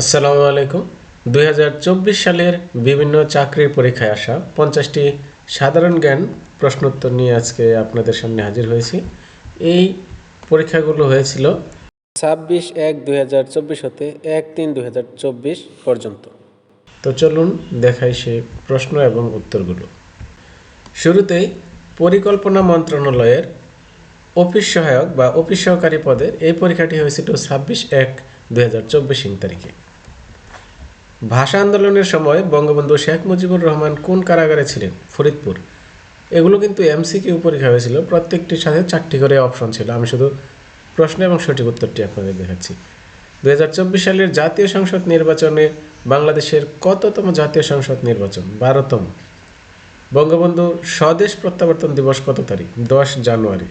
আসসালামু আলাইকুম। দু হাজার চব্বিশ সালের বিভিন্ন চাকরির পরীক্ষায় আসা পঞ্চাশটি সাধারণ জ্ঞান প্রশ্নোত্তর নিয়ে আজকে আপনাদের সামনে হাজির হয়েছি। এই পরীক্ষাগুলো হয়েছিল ছাব্বিশ এক দুই হতে এক তিন দুই পর্যন্ত। তো চলুন দেখাই সে প্রশ্ন এবং উত্তরগুলো। শুরুতেই পরিকল্পনা মন্ত্রণালয়ের অফিস সহায়ক বা অফিস সহকারী পদের এই পরীক্ষাটি হয়েছিল ছাব্বিশ এক দুই হাজার চব্বিশ তারিখে। ভাষা আন্দোলনের সময় বঙ্গবন্ধু শেখ মুজিবুর রহমান কোন কারাগারে ছিলেন? ফরিদপুর। এগুলো কিন্তু এমসিকিউ পরীক্ষা হয়েছিল। প্রত্যেকটির সাথে চারটি করে অপশন ছিল। আমি শুধু প্রশ্ন এবং সঠিক উত্তরটি আপনাদের দেখাচ্ছি। দুই হাজার চব্বিশ সালের জাতীয় সংসদ নির্বাচনে বাংলাদেশের কততম জাতীয় সংসদ নির্বাচন? বারোতম। বঙ্গবন্ধু স্বদেশ প্রত্যাবর্তন দিবস কত তারিখ? দশ জানুয়ারি।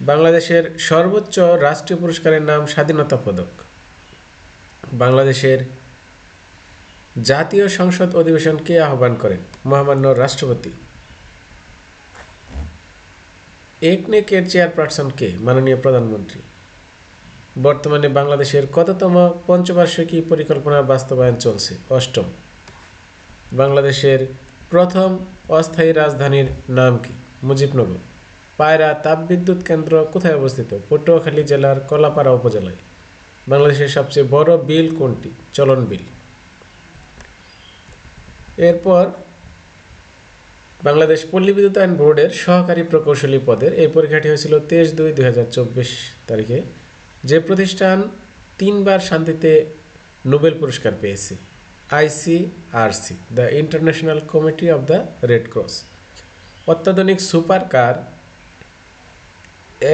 বাংলাদেশের সর্বোচ্চ রাষ্ট্রীয় পুরস্কারের নাম স্বাধীনতা পদক। বাংলাদেশের জাতীয় সংসদ অধিবেশন কে আহ্বান করেন মহামান্য রাষ্ট্রপতি। একনেকের চেয়ারপারসন কে মাননীয় প্রধানমন্ত্রী। বর্তমানে বাংলাদেশের কততম পঞ্চবার্ষিকী পরিকল্পনা বাস্তবায়ন চলছে? অষ্টম। বাংলাদেশের প্রথম অস্থায়ী রাজধানীর নাম কি? মুজিবনগর। পায়রা তাপবিদ্যুৎ কেন্দ্র কোথায় অবস্থিত? পটুয়াখালী জেলার কলাপাড়া উপজেলায়। বাংলাদেশের সবচেয়ে বড় বিল কোনটি? চলন বিল। এরপর বাংলাদেশ পল্লী বিদ্যুতায়ন বোর্ডের সহকারী প্রকৌশলী পদের এই পরীক্ষাটি হয়েছিল তেইশ দুই দুই তারিখে। যে প্রতিষ্ঠান তিনবার শান্তিতে নোবেল পুরস্কার পেয়েছে, ICRC, the International Committee of the Red Cross. অত্যাধুনিক সুপার কার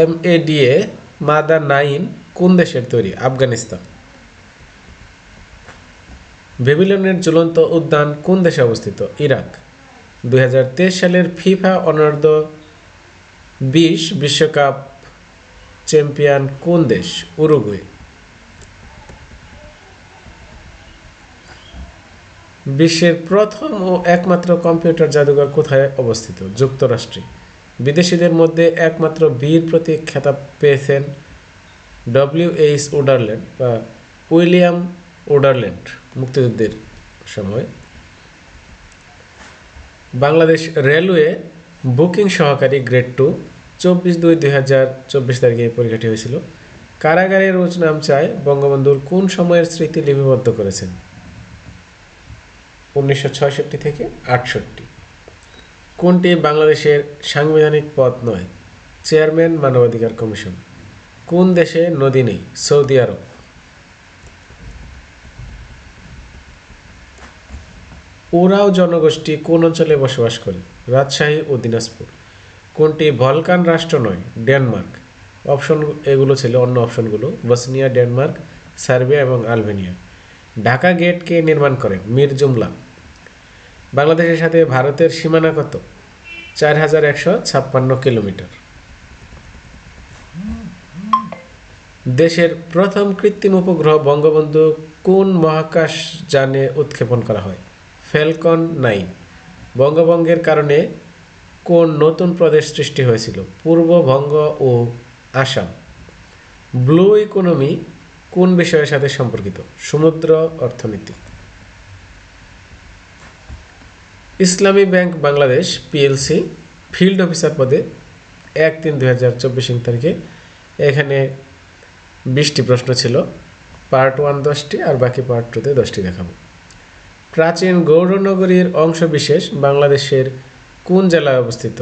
এম এডিএ মাদা নাইন কোন দেশের তৈরি? আফগানিস্তান। বেবিলনের ঝুলন্ত উদ্যান কোন দেশে অবস্থিত? ইরাক। দুই সালের ফিফা অনূর্ধ্ব বিশ বিশ্বকাপ চ্যাম্পিয়ন কোন দেশ? উরুগুয়ে। বিশ্বের প্রথম ও একমাত্র কম্পিউটার জাদুঘর কোথায় অবস্থিত? যুক্তরাষ্ট্রে। বিদেশিদের মধ্যে একমাত্র বীর প্রতীক খেতাব পেয়েছেন ডব্লিউ এইচ ওডারল্যান্ড বা উইলিয়াম ওডারল্যান্ড মুক্তিযুদ্ধের সময়। বাংলাদেশ রেলওয়ে বুকিং সহকারী গ্রেড টু চব্বিশ দুই দুই হাজার চব্বিশ তারিখে পরীক্ষাটি হয়েছিল। কারাগারে রোজ নাম চায় বঙ্গবন্ধুর কোন সময়ের স্মৃতি লিপিবদ্ধ করেছেন? উনিশশো থেকে আটষট্টি। কোনটি বাংলাদেশের সাংবিধানিক পদ নয়? চেয়ারম্যান, মানবাধিকার কমিশন। কোন দেশে নদী নেই? Saudi Arab. ওরাও জনগোষ্ঠী কোন অঞ্চলে বসবাস করে? রাজশাহী ও দিনাজপুর। কোনটি ভলকান রাষ্ট্র নয়? ডেনমার্ক। অপশন এগুলো ছিল অন্য অপশনগুলো। বসনিয়া, ডেনমার্ক, সার্বিয়া এবং আলবেনিয়া। ঢাকা গেট কে নির্মাণ করে। মীর জুমলা। বাংলাদেশের সাথে ভারতের সীমানা কত? চার হাজার একশো ছাপ্পান্ন কিলোমিটার। দেশের প্রথম কৃত্রিম উপগ্রহ বঙ্গবন্ধু কোন মহাকাশ যানে উৎক্ষেপণ করা হয়? Falcon nine. বঙ্গভঙ্গের কারণে কোন নতুন প্রদেশ সৃষ্টি হয়েছিল? পূর্ববঙ্গ ও আসাম। ব্লু ইকোনমি কোন বিষয়ের সাথে সম্পর্কিত? সমুদ্র অর্থনীতি। Islami bank Bangladesh PLC field officer পদে এক তিন দুই হাজার চব্বিশ তারিখে। এখানে বিশটি প্রশ্ন ছিল। পার্ট ওয়ান দশটি আর বাকি পার্ট টুতে দশটি দেখাবো। প্রাচীন গৌরনগরীর অংশবিশেষ বাংলাদেশের কোন জেলায় অবস্থিত?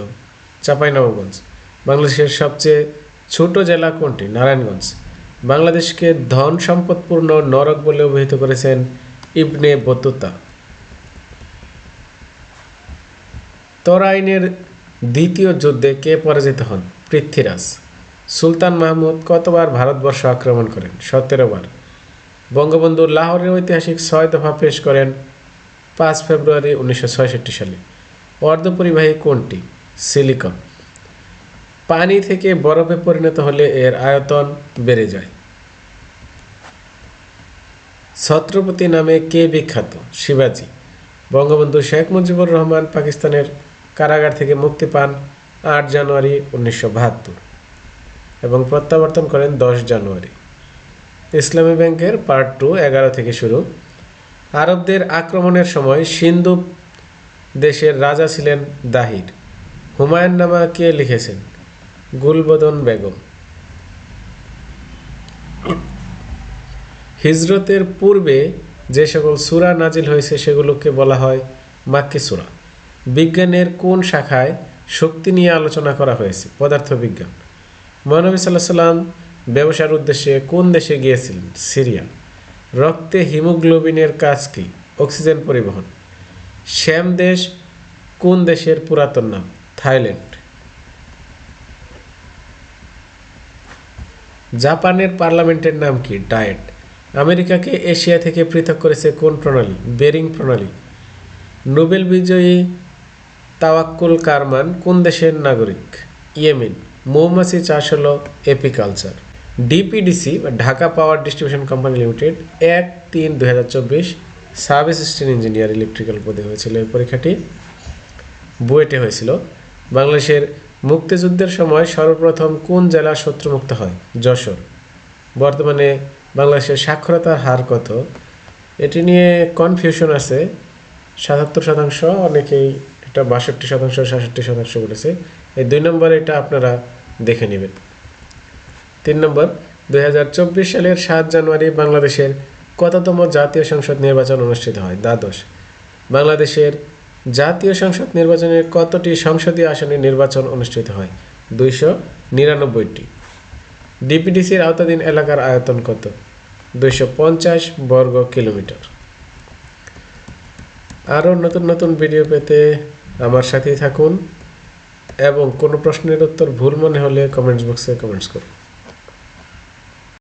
চাঁপাইনবাবগঞ্জ। বাংলাদেশের সবচেয়ে ছোট জেলা কোনটি? নারায়ণগঞ্জ। বাংলাদেশকে ধন সম্পদপূর্ণ নরক বলে অভিহিত করেছেন ইবনে বতুতা তরাইনের দ্বিতীয় যুদ্ধে কে পরাজিত হন? পৃথ্বীরাজ। সুলতান মাহমুদ কতবার ভারতবর্ষ আক্রমণ করেন? সতেরো বার। বঙ্গবন্ধু লাহোরের ঐতিহাসিক ছয় দফা পেশ করেন পাঁচ ফেব্রুয়ারি উনিশশো সালে। অর্ধপরিবাহী কোনটি সিলিকন। পানি থেকে বরফে পরিণত হলে এর আয়তন বেড়ে যায়। ছত্রপতি নামে কে বিখ্যাত? শিবাজি। বঙ্গবন্ধু শেখ মুজিবুর রহমান পাকিস্তানের কারাগার থেকে মুক্তি পান আট জানুয়ারি উনিশশো বাহাত্তর এবং প্রত্যাবর্তন করেন দশ জানুয়ারি। ইসলামী ব্যাংকের পার্ট টু, এগারো থেকে শুরু। আরবদের আক্রমণের সময় সিন্ধু দেশের রাজা ছিলেন দাহির। হুমায়ুন নামা কে লিখেছেন? গুলবদন বেগম। হিজরতের পূর্বে যে সকল সুরা নাজিল হয়েছে সেগুলোকে বলা হয় মাক্কি সূরা। বিজ্ঞানের কোন শাখায় শক্তি নিয়ে আলোচনা করা হয়েছে? পদার্থবিজ্ঞান। মহানবী সাল্লাহ সাল্লাম ব্যবসার উদ্দেশ্যে কোন দেশে গিয়েছিলেন? সিরিয়া। রক্তে হিমোগ্লোবিনের কাজ কি? অক্সিজেন পরিবহন। শ্যাম দেশ কোন দেশের পুরাতন নাম? থাইল্যান্ড। জাপানের পার্লামেন্টের নাম কি? ডায়েট। আমেরিকাকে এশিয়া থেকে পৃথক করেছে কোন প্রণালী? বেরিং প্রণালী। নোবেল বিজয়ী তাওয়াক্কুল কারমান কোন দেশের নাগরিক? ইয়েমেন, মৌমাছি চাষ হলো এপিকালচার। ডিপিডিসি বা Dhaka power distribution company limited এক তিন দুই হাজার চব্বিশ সাব অ্যাসিস্ট্যান্ট ইঞ্জিনিয়ার ইলেকট্রিক্যাল পদে হয়েছিল এই পরীক্ষাটি। বুয়েটে হয়েছিল। বাংলাদেশের মুক্তিযুদ্ধের সময় সর্বপ্রথম কোন জেলা শত্রুমুক্ত হয়? যশোর। বর্তমানে বাংলাদেশের সাক্ষরতার হার কত? এটি নিয়ে কনফিউশন আছে। সাতাত্তর শতাংশ অনেকেই এটা বাষট্টি শতাংশ, সাতষট্টি শতাংশ বলেছে। এই দুই নম্বর এটা আপনারা দেখে নেবেন। তিন নম্বর, দুই হাজার চব্বিশ সালের সাত জানুয়ারি বাংলাদেশের কততম জাতীয় সংসদ নির্বাচন অনুষ্ঠিত হয়? দ্বাদশ। বাংলাদেশের জাতীয় সংসদ নির্বাচনের কতটি সংসদীয় আসনে নির্বাচন অনুষ্ঠিত হয়? দুইশো নিরানব্বইটি। ডিপিডিসির আওতাধীন এলাকার আয়তন কত? দুইশো পঞ্চাশ বর্গ কিলোমিটার। আরও নতুন নতুন ভিডিও পেতে আমার সাথেই থাকুন এবং কোনো প্রশ্নের উত্তর ভুল মনে হলে কমেন্টস বক্সে কমেন্টস করুন।